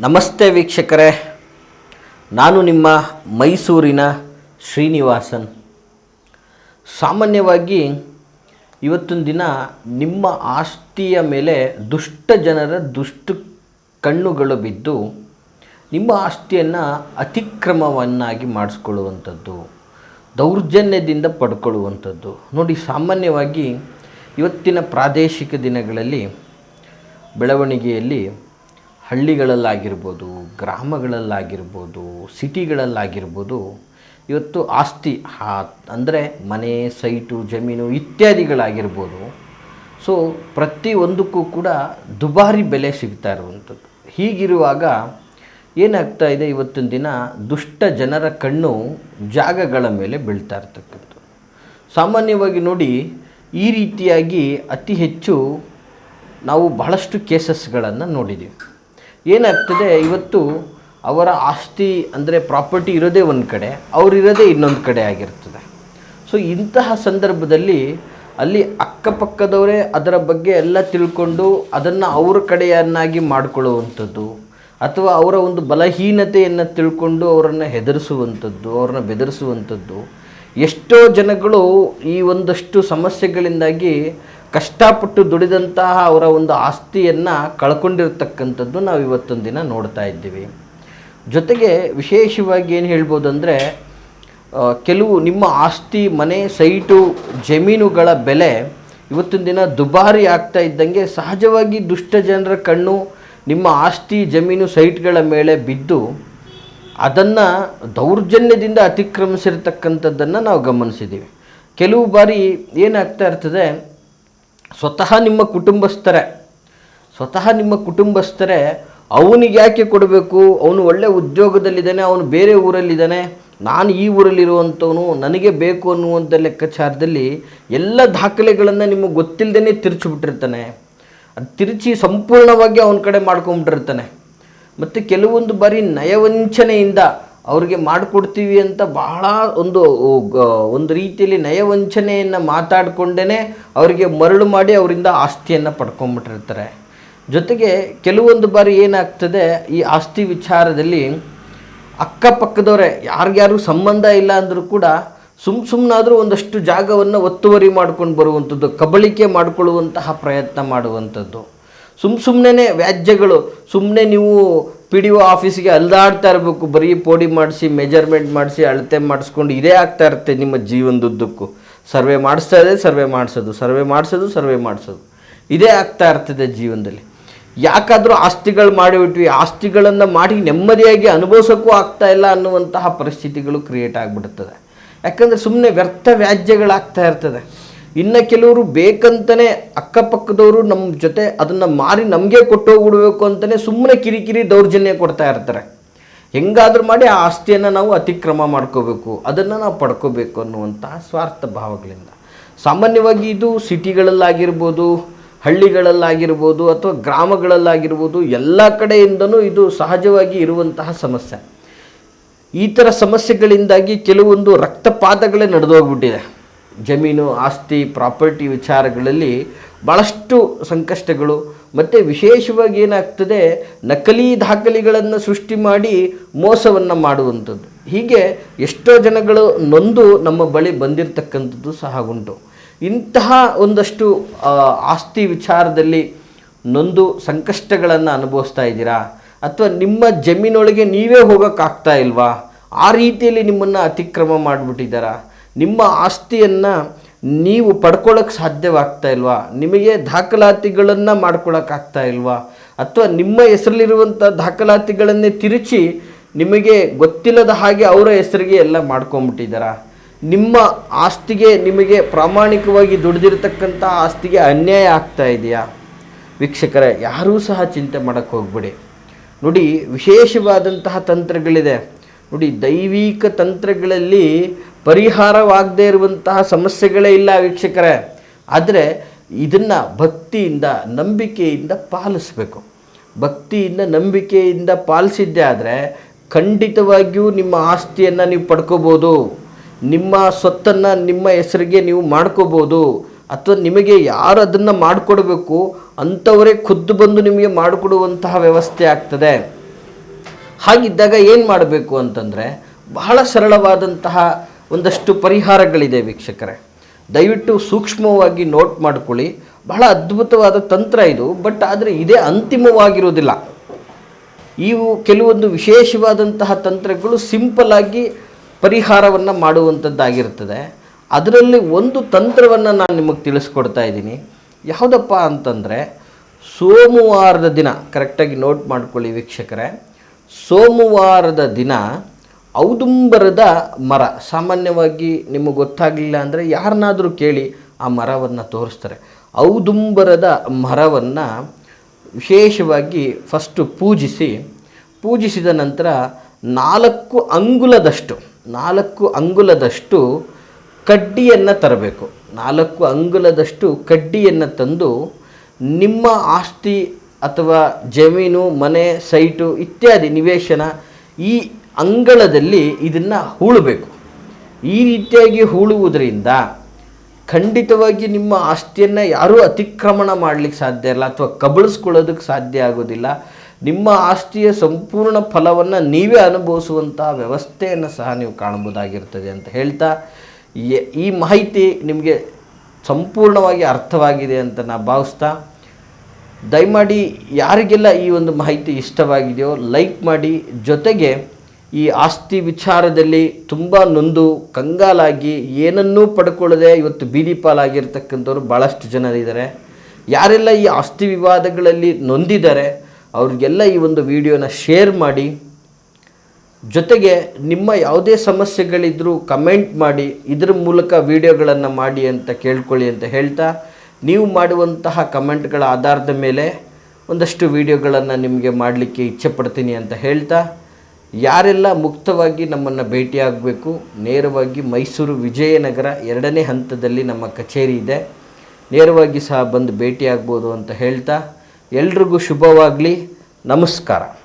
ನಮಸ್ತೆ ವೀಕ್ಷಕರೇ. ನಾನು ನಿಮ್ಮ ಮೈಸೂರಿನ ಶ್ರೀನಿವಾಸನ್. ಸಾಮಾನ್ಯವಾಗಿ ಇವತ್ತಿನ ದಿನ ನಿಮ್ಮ ಆಸ್ತಿಯ ಮೇಲೆ ದುಷ್ಟ ಜನರ ದುಷ್ಟ ಕಣ್ಣುಗಳು ಬಿದ್ದು ನಿಮ್ಮ ಆಸ್ತಿಯನ್ನು ಅತಿಕ್ರಮವನ್ನಾಗಿ ಮಾಡಿಸ್ಕೊಳ್ಳುವಂಥದ್ದು, ದೌರ್ಜನ್ಯದಿಂದ ಪಡ್ಕೊಳ್ಳುವಂಥದ್ದು. ನೋಡಿ, ಸಾಮಾನ್ಯವಾಗಿ ಇವತ್ತಿನ ಪ್ರಾದೇಶಿಕ ದಿನಗಳಲ್ಲಿ ಬೆಳವಣಿಗೆಯಲ್ಲಿ ಹಳ್ಳಿಗಳಲ್ಲಾಗಿರ್ಬೋದು, ಗ್ರಾಮಗಳಲ್ಲಾಗಿರ್ಬೋದು, ಸಿಟಿಗಳಲ್ಲಾಗಿರ್ಬೋದು, ಇವತ್ತು ಆಸ್ತಿ ಅಂದರೆ ಮನೆ, ಸೈಟು, ಜಮೀನು ಇತ್ಯಾದಿಗಳಾಗಿರ್ಬೋದು. ಸೊ ಪ್ರತಿಯೊಂದಕ್ಕೂ ಕೂಡ ದುಬಾರಿ ಬೆಲೆ ಸಿಗ್ತಾ ಇರುವಂಥದ್ದು. ಹೀಗಿರುವಾಗ ಏನಾಗ್ತಾ ಇದೆ ಇವತ್ತಿನ ದಿನ? ದುಷ್ಟ ಜನರ ಕಣ್ಣು ಜಾಗಗಳ ಮೇಲೆ ಬೀಳ್ತಾ ಇರ್ತಕ್ಕಂಥದ್ದು. ಸಾಮಾನ್ಯವಾಗಿ ನೋಡಿ, ಈ ರೀತಿಯಾಗಿ ಅತಿ ಹೆಚ್ಚು ನಾವು ಬಹಳಷ್ಟು ಕೇಸಸ್ಗಳನ್ನು ನೋಡಿದ್ದೀವಿ. ಏನಾಗ್ತದೆ, ಇವತ್ತು ಅವರ ಆಸ್ತಿ ಅಂದರೆ ಪ್ರಾಪರ್ಟಿ ಇರೋದೇ ಒಂದು ಕಡೆ ಅವರಿರೋದೇ ಇನ್ನೊಂದು ಕಡೆ ಆಗಿರ್ತದೆ. ಸೊ ಇಂತಹ ಸಂದರ್ಭದಲ್ಲಿ ಅಲ್ಲಿ ಅಕ್ಕಪಕ್ಕದವರೇ ಅದರ ಬಗ್ಗೆ ಎಲ್ಲ ತಿಳ್ಕೊಂಡು ಅದನ್ನು ಅವ್ರ ಕಡೆಯನ್ನಾಗಿ ಮಾಡಿಕೊಳ್ಳುವಂಥದ್ದು, ಅಥವಾ ಅವರ ಒಂದು ಬಲಹೀನತೆಯನ್ನು ತಿಳ್ಕೊಂಡು ಅವರನ್ನು ಹೆದರಿಸುವಂಥದ್ದು, ಅವ್ರನ್ನ ಬೆದರಿಸುವಂಥದ್ದು ಎಷ್ಟೋ ಜನಗಳು ಈ ಒಂದಷ್ಟು ಸಮಸ್ಯೆಗಳಿಂದಾಗಿ ಕಷ್ಟಪಟ್ಟು ದುಡಿದಂತಹ ಅವರ ಒಂದು ಆಸ್ತಿಯನ್ನು ಕಳ್ಕೊಂಡಿರ್ತಕ್ಕಂಥದ್ದು ನಾವು ಇವತ್ತೊಂದು ದಿನ ನೋಡ್ತಾ ಇದ್ದೀವಿ. ಜೊತೆಗೆ ವಿಶೇಷವಾಗಿ ಏನು ಹೇಳ್ಬೋದು ಅಂದರೆ ಕೆಲವು ನಿಮ್ಮ ಆಸ್ತಿ, ಮನೆ, ಸೈಟು, ಜಮೀನುಗಳ ಬೆಲೆ ಇವತ್ತಿನ ದಿನ ದುಬಾರಿ ಆಗ್ತಾ ಇದ್ದಂಗೆ ಸಹಜವಾಗಿ ದುಷ್ಟ ಜನರ ಕಣ್ಣು ನಿಮ್ಮ ಆಸ್ತಿ, ಜಮೀನು, ಸೈಟ್ಗಳ ಮೇಲೆ ಬಿದ್ದು ಅದನ್ನು ದೌರ್ಜನ್ಯದಿಂದ ಅತಿಕ್ರಮಿಸಿರ್ತಕ್ಕಂಥದ್ದನ್ನು ನಾವು ಗಮನಿಸಿದ್ದೀವಿ. ಕೆಲವು ಬಾರಿ ಏನಾಗ್ತಾ ಇರ್ತದೆ, ಸ್ವತಃ ನಿಮ್ಮ ಕುಟುಂಬಸ್ಥರೇ, ಸ್ವತಃ ನಿಮ್ಮ ಕುಟುಂಬಸ್ಥರೇ ಅವನಿಗೆ ಯಾಕೆ ಕೊಡಬೇಕು? ಅವನು ಒಳ್ಳೆ ಉದ್ಯೋಗದಲ್ಲಿದ್ದಾನೆ, ಅವನು ಬೇರೆ ಊರಲ್ಲಿದ್ದಾನೆ, ನಾನು ಈ ಊರಲ್ಲಿರುವಂಥವನು, ನನಗೆ ಬೇಕು ಅನ್ನುವಂಥ ಲೆಕ್ಕಾಚಾರದಲ್ಲಿ ಎಲ್ಲ ದಾಖಲೆಗಳನ್ನು ನಿಮಗೆ ಗೊತ್ತಿಲ್ಲದೇ ತಿರುಚಿಬಿಟ್ಟಿರ್ತಾನೆ. ಅದು ತಿರುಚಿ ಸಂಪೂರ್ಣವಾಗಿ ಅವನ ಕಡೆ ಮಾಡ್ಕೊಂಬಿಟ್ಟಿರ್ತಾನೆ. ಮತ್ತು ಕೆಲವೊಂದು ಬಾರಿ ನಯವಂಚನೆಯಿಂದ ಅವ್ರಿಗೆ ಮಾಡಿಕೊಡ್ತೀವಿ ಅಂತ ಬಹಳ ಒಂದು ಒಂದು ರೀತಿಯಲ್ಲಿ ನಯವಂಚನೆಯನ್ನು ಮಾತಾಡಿಕೊಂಡೇ ಅವರಿಗೆ ಮರಳು ಮಾಡಿ ಅವರಿಂದ ಆಸ್ತಿಯನ್ನು ಪಡ್ಕೊಂಬಿಟ್ಟಿರ್ತಾರೆ. ಜೊತೆಗೆ ಕೆಲವೊಂದು ಬಾರಿ ಏನಾಗ್ತದೆ, ಈ ಆಸ್ತಿ ವಿಚಾರದಲ್ಲಿ ಅಕ್ಕಪಕ್ಕದವರೇ ಯಾರಿಗ್ಯಾರು ಸಂಬಂಧ ಇಲ್ಲ ಅಂದರೂ ಕೂಡ ಸುಮ್ ಸುಮ್ಮನಾದರೂ ಒಂದಷ್ಟು ಜಾಗವನ್ನು ಒತ್ತುವರಿ ಮಾಡ್ಕೊಂಡು ಬರುವಂಥದ್ದು, ಕಬಳಿಕೆ ಮಾಡಿಕೊಳ್ಳುವಂತಹ ಪ್ರಯತ್ನ ಮಾಡುವಂಥದ್ದು. ಸುಮ್ಮ ಸುಮ್ಮನೆ ವ್ಯಾಜ್ಯಗಳು ಸುಮ್ಮನೆ ನೀವು ಪಿ ಡಿ ಒ ಆಫೀಸಿಗೆ ಅಲ್ದಾಡ್ತಾ ಇರಬೇಕು, ಬರೀ ಪೋಡಿ ಮಾಡಿಸಿ ಮೆಜರ್ಮೆಂಟ್ ಮಾಡಿಸಿ, ಅಳತೆ ಮಾಡಿಸ್ಕೊಂಡು ಇದೇ ಆಗ್ತಾ ಇರುತ್ತೆ ನಿಮ್ಮ ಜೀವನದುದ್ದಕ್ಕೂ. ಸರ್ವೆ ಮಾಡಿಸ್ತಾ ಇದೆ ಸರ್ವೆ ಮಾಡಿಸೋದು ಸರ್ವೆ ಮಾಡಿಸೋದು ಸರ್ವೆ ಮಾಡಿಸೋದು. ಇದೇ ಆಗ್ತಾ ಇರ್ತದೆ ಜೀವನದಲ್ಲಿ. ಯಾಕಾದರೂ ಆಸ್ತಿಗಳು ಮಾಡಿಬಿಟ್ವಿ, ಆಸ್ತಿಗಳನ್ನು ಮಾಡಿ ನೆಮ್ಮದಿಯಾಗಿ ಅನುಭವಿಸೋಕ್ಕೂ ಆಗ್ತಾ ಇಲ್ಲ ಅನ್ನುವಂತಹ ಪರಿಸ್ಥಿತಿಗಳು ಕ್ರಿಯೇಟ್ ಆಗಿಬಿಡುತ್ತದೆ ಯಾಕಂದರೆ ಸುಮ್ಮನೆ ವ್ಯರ್ಥ ವ್ಯಾಜ್ಯಗಳಾಗ್ತಾ ಇರ್ತದೆ. ಇನ್ನು ಕೆಲವರು ಬೇಕಂತಲೇ ಅಕ್ಕಪಕ್ಕದವರು ನಮ್ಮ ಜೊತೆ ಅದನ್ನು ಮಾರಿ ನಮಗೆ ಕೊಟ್ಟೋಗ್ಬಿಡ್ಬೇಕು ಅಂತಲೇ ಸುಮ್ಮನೆ ಕಿರಿಕಿರಿ ದೌರ್ಜನ್ಯ ಕೊಡ್ತಾ ಇರ್ತಾರೆ. ಹೆಂಗಾದರೂ ಮಾಡಿ ಆ ಆಸ್ತಿಯನ್ನು ನಾವು ಅತಿಕ್ರಮ ಮಾಡ್ಕೋಬೇಕು, ಅದನ್ನು ನಾವು ಪಡ್ಕೋಬೇಕು ಅನ್ನುವಂತಹ ಸ್ವಾರ್ಥ ಭಾವಗಳಿಂದ. ಸಾಮಾನ್ಯವಾಗಿ ಇದು ಸಿಟಿಗಳಲ್ಲಾಗಿರ್ಬೋದು, ಹಳ್ಳಿಗಳಲ್ಲಾಗಿರ್ಬೋದು ಅಥವಾ ಗ್ರಾಮಗಳಲ್ಲಾಗಿರ್ಬೋದು ಎಲ್ಲ ಕಡೆಯಿಂದನೂ ಇದು ಸಹಜವಾಗಿ ಇರುವಂತಹ ಸಮಸ್ಯೆ. ಈ ಥರ ಸಮಸ್ಯೆಗಳಿಂದಾಗಿ ಕೆಲವೊಂದು ರಕ್ತಪಾತಗಳೇ ನಡೆದೋಗ್ಬಿಟ್ಟಿದೆ. ಜಮೀನು, ಆಸ್ತಿ, ಪ್ರಾಪರ್ಟಿ ವಿಚಾರಗಳಲ್ಲಿ ಭಾಳಷ್ಟು ಸಂಕಷ್ಟಗಳು. ಮತ್ತು ವಿಶೇಷವಾಗಿ ಏನಾಗ್ತದೆ, ನಕಲಿ ದಾಖಲೆಗಳನ್ನು ಸೃಷ್ಟಿ ಮಾಡಿ ಮೋಸವನ್ನು ಮಾಡುವಂಥದ್ದು. ಹೀಗೆ ಎಷ್ಟೋ ಜನಗಳು ನೊಂದು ನಮ್ಮ ಬಳಿ ಬಂದಿರತಕ್ಕಂಥದ್ದು ಸಹ ಉಂಟು. ಇಂತಹ ಒಂದಷ್ಟು ಆಸ್ತಿ ವಿಚಾರದಲ್ಲಿ ನೊಂದು ಸಂಕಷ್ಟಗಳನ್ನು ಅನುಭವಿಸ್ತಾ ಇದ್ದೀರಾ? ಅಥವಾ ನಿಮ್ಮ ಜಮೀನೊಳಗೆ ನೀವೇ ಹೋಗೋಕ್ಕಾಗ್ತಾ ಇಲ್ವಾ? ಆ ರೀತಿಯಲ್ಲಿ ನಿಮ್ಮನ್ನು ಅತಿಕ್ರಮ ಮಾಡಿಬಿಟ್ಟಿದ್ದಾರಾ? ನಿಮ್ಮ ಆಸ್ತಿಯನ್ನು ನೀವು ಪಡ್ಕೊಳ್ಳೋಕ್ಕೆ ಸಾಧ್ಯವಾಗ್ತಾ ಇಲ್ವಾ? ನಿಮಗೆ ದಾಖಲಾತಿಗಳನ್ನು ಮಾಡ್ಕೊಳ್ಳೋಕ್ಕಾಗ್ತಾ ಇಲ್ವಾ? ಅಥವಾ ನಿಮ್ಮ ಹೆಸರಲ್ಲಿರುವಂಥ ದಾಖಲಾತಿಗಳನ್ನೇ ತಿರುಚಿ ನಿಮಗೆ ಗೊತ್ತಿಲ್ಲದ ಹಾಗೆ ಅವರ ಹೆಸರಿಗೆ ಎಲ್ಲ ಮಾಡ್ಕೊಂಬಿಟ್ಟಿದ್ದಾರ? ನಿಮ್ಮ ಆಸ್ತಿಗೆ ನಿಮಗೆ ಪ್ರಾಮಾಣಿಕವಾಗಿ ದುಡಿದಿರ್ತಕ್ಕಂಥ ಆಸ್ತಿಗೆ ಅನ್ಯಾಯ ಆಗ್ತಾ ಇದೆಯಾ? ವೀಕ್ಷಕರೇ, ಯಾರೂ ಸಹ ಚಿಂತೆ ಮಾಡೋಕ್ಕೆ ಹೋಗ್ಬೇಡಿ. ನೋಡಿ, ವಿಶೇಷವಾದಂತಹ ತಂತ್ರಗಳಿದೆ. ನೋಡಿ, ದೈವಿಕ ತಂತ್ರಗಳಲ್ಲಿ ಪರಿಹಾರವಾಗದೇ ಇರುವಂತಹ ಸಮಸ್ಯೆಗಳೇ ಇಲ್ಲ ವೀಕ್ಷಕರೇ. ಆದರೆ ಇದನ್ನು ಭಕ್ತಿಯಿಂದ, ನಂಬಿಕೆಯಿಂದ ಪಾಲಿಸಬೇಕು. ಭಕ್ತಿಯಿಂದ, ನಂಬಿಕೆಯಿಂದ ಪಾಲಿಸಿದ್ದೇ ಆದರೆ ಖಂಡಿತವಾಗಿಯೂ ನಿಮ್ಮ ಆಸ್ತಿಯನ್ನು ನೀವು ಪಡ್ಕೋಬೋದು. ನಿಮ್ಮ ಸ್ವತ್ತನ್ನು ನಿಮ್ಮ ಹೆಸರಿಗೆ ನೀವು ಮಾಡ್ಕೋಬೋದು. ಅಥವಾ ನಿಮಗೆ ಯಾರು ಅದನ್ನು ಮಾಡಿಕೊಡ್ಬೇಕು ಅಂಥವರೇ ಖುದ್ದು ಬಂದು ನಿಮಗೆ ಮಾಡಿಕೊಡುವಂತಹ ವ್ಯವಸ್ಥೆ ಆಗ್ತದೆ. ಹಾಗಿದ್ದಾಗ ಏನು ಮಾಡಬೇಕು ಅಂತಂದರೆ ಬಹಳ ಸರಳವಾದಂತಹ ಒಂದಷ್ಟು ಪರಿಹಾರಗಳಿದೆ ವೀಕ್ಷಕರೇ. ದಯವಿಟ್ಟು ಸೂಕ್ಷ್ಮವಾಗಿ ನೋಟ್ ಮಾಡ್ಕೊಳ್ಳಿ. ಬಹಳ ಅದ್ಭುತವಾದ ತಂತ್ರ ಇದು, ಬಟ್ ಆದರೆ ಇದೇ ಅಂತಿಮವಾಗಿರೋದಿಲ್ಲ ಇವು ಕೆಲವೊಂದು ವಿಶೇಷವಾದಂತಹ ತಂತ್ರಗಳು ಸಿಂಪಲಾಗಿ ಪರಿಹಾರವನ್ನು ಮಾಡುವಂಥದ್ದಾಗಿರ್ತದೆ ಅದರಲ್ಲಿ ಒಂದು ತಂತ್ರವನ್ನು ನಾನು ನಿಮಗೆ ತಿಳಿಸ್ಕೊಡ್ತಾ ಇದ್ದೀನಿ. ಯಾವುದಪ್ಪ ಅಂತಂದರೆ, ಸೋಮವಾರದ ದಿನ ಕರೆಕ್ಟಾಗಿ ನೋಟ್ ಮಾಡ್ಕೊಳ್ಳಿ ವೀಕ್ಷಕರೇ. ಸೋಮವಾರದ ದಿನ ಔದುಂಬರದ ಮರ. ಸಾಮಾನ್ಯವಾಗಿ ನಿಮಗೆ ಗೊತ್ತಾಗಲಿಲ್ಲ ಅಂದರೆ ಯಾರನ್ನಾದರೂ ಕೇಳಿ ಆ ಮರವನ್ನು ತೋರಿಸ್ತಾರೆ. ಔದುಂಬರದ ಮರವನ್ನು ವಿಶೇಷವಾಗಿ ಫಸ್ಟು ಪೂಜಿಸಿ, ಪೂಜಿಸಿದ ನಂತರ ನಾಲ್ಕು ಅಂಗುಲದಷ್ಟು ನಾಲ್ಕು ಅಂಗುಲದಷ್ಟು ಕಡ್ಡಿಯನ್ನು ತರಬೇಕು. ನಾಲ್ಕು ಅಂಗುಲದಷ್ಟು ಕಡ್ಡಿಯನ್ನು ತಂದು ನಿಮ್ಮ ಆಸ್ತಿ ಅಥವಾ ಜಮೀನು, ಮನೆ, ಸೈಟು ಇತ್ಯಾದಿ ನಿವೇಶನ ಈ ಅಂಗಳದಲ್ಲಿ ಇದನ್ನು ಹೂಳಬೇಕು. ಈ ರೀತಿಯಾಗಿ ಹೂಳುವುದರಿಂದ ಖಂಡಿತವಾಗಿ ನಿಮ್ಮ ಆಸ್ತಿಯನ್ನು ಯಾರೂ ಅತಿಕ್ರಮಣ ಮಾಡಲಿಕ್ಕೆ ಸಾಧ್ಯ ಇಲ್ಲ ಅಥವಾ ಕಬಳಿಸ್ಕೊಳ್ಳೋದಕ್ಕೆ ಸಾಧ್ಯ ಆಗೋದಿಲ್ಲ. ನಿಮ್ಮ ಆಸ್ತಿಯ ಸಂಪೂರ್ಣ ಫಲವನ್ನು ನೀವೇ ಅನುಭವಿಸುವಂಥ ವ್ಯವಸ್ಥೆಯನ್ನು ಸಹ ನೀವು ಕಾಣಬಹುದಾಗಿರ್ತದೆ ಅಂತ ಹೇಳ್ತಾ, ಈ ಮಾಹಿತಿ ನಿಮಗೆ ಸಂಪೂರ್ಣವಾಗಿ ಅರ್ಥವಾಗಿದೆ ಅಂತ ನಾನು ಭಾವಿಸ್ತಾ, ದಯಮಾಡಿ ಯಾರಿಗೆಲ್ಲ ಈ ಒಂದು ಮಾಹಿತಿ ಇಷ್ಟವಾಗಿದೆಯೋ, ಲೈಕ್ ಮಾಡಿ, ಜೊತೆಗೆ ಈ ಆಸ್ತಿ ವಿಚಾರದಲ್ಲಿ ತುಂಬ ನೊಂದು ಕಂಗಾಲಾಗಿ ಏನನ್ನೂ ಪಡ್ಕೊಳ್ಳದೆ ಇವತ್ತು ಬೀದಿ ಪಾಲಾಗಿರ್ತಕ್ಕಂಥವ್ರು ಭಾಳಷ್ಟು ಜನರಿದ್ದಾರೆ ಯಾರೆಲ್ಲ ಈ ಆಸ್ತಿ ವಿವಾದಗಳಲ್ಲಿ ನೊಂದಿದ್ದಾರೆ, ಅವ್ರಿಗೆಲ್ಲ ಈ ಒಂದು ವಿಡಿಯೋನ ಶೇರ್ ಮಾಡಿ, ಜೊತೆಗೆ ನಿಮ್ಮ ಯಾವುದೇ ಸಮಸ್ಯೆಗಳಿದ್ದರೂ ಕಮೆಂಟ್ ಮಾಡಿ, ಇದ್ರ ಮೂಲಕ ವಿಡಿಯೋಗಳನ್ನು ಮಾಡಿ ಅಂತ ಕೇಳ್ಕೊಳ್ಳಿ ಅಂತ ಹೇಳ್ತಾ, ನೀವು ಮಾಡುವಂತಹ ಕಮೆಂಟ್ಗಳ ಆಧಾರದ ಮೇಲೆ ಒಂದಷ್ಟು ವಿಡಿಯೋಗಳನ್ನು ನಿಮಗೆ ಮಾಡಲಿಕ್ಕೆ ಇಚ್ಛೆ ಪಡ್ತೀನಿ ಅಂತ ಹೇಳ್ತಾ ಯಾರೆಲ್ಲ ಮುಕ್ತವಾಗಿ ನಮ್ಮನ್ನು ಭೇಟಿಯಾಗಬೇಕು, ನೇರವಾಗಿ ಮೈಸೂರು ವಿಜಯನಗರ ಎರಡನೇ ಹಂತದಲ್ಲಿ ನಮ್ಮ ಕಚೇರಿ ಇದೆ. ನೇರವಾಗಿ ಸಹ ಬಂದು ಭೇಟಿಯಾಗ್ಬೋದು ಅಂತ ಹೇಳ್ತಾ, ಎಲ್ರಿಗೂ ಶುಭವಾಗಲಿ. ನಮಸ್ಕಾರ.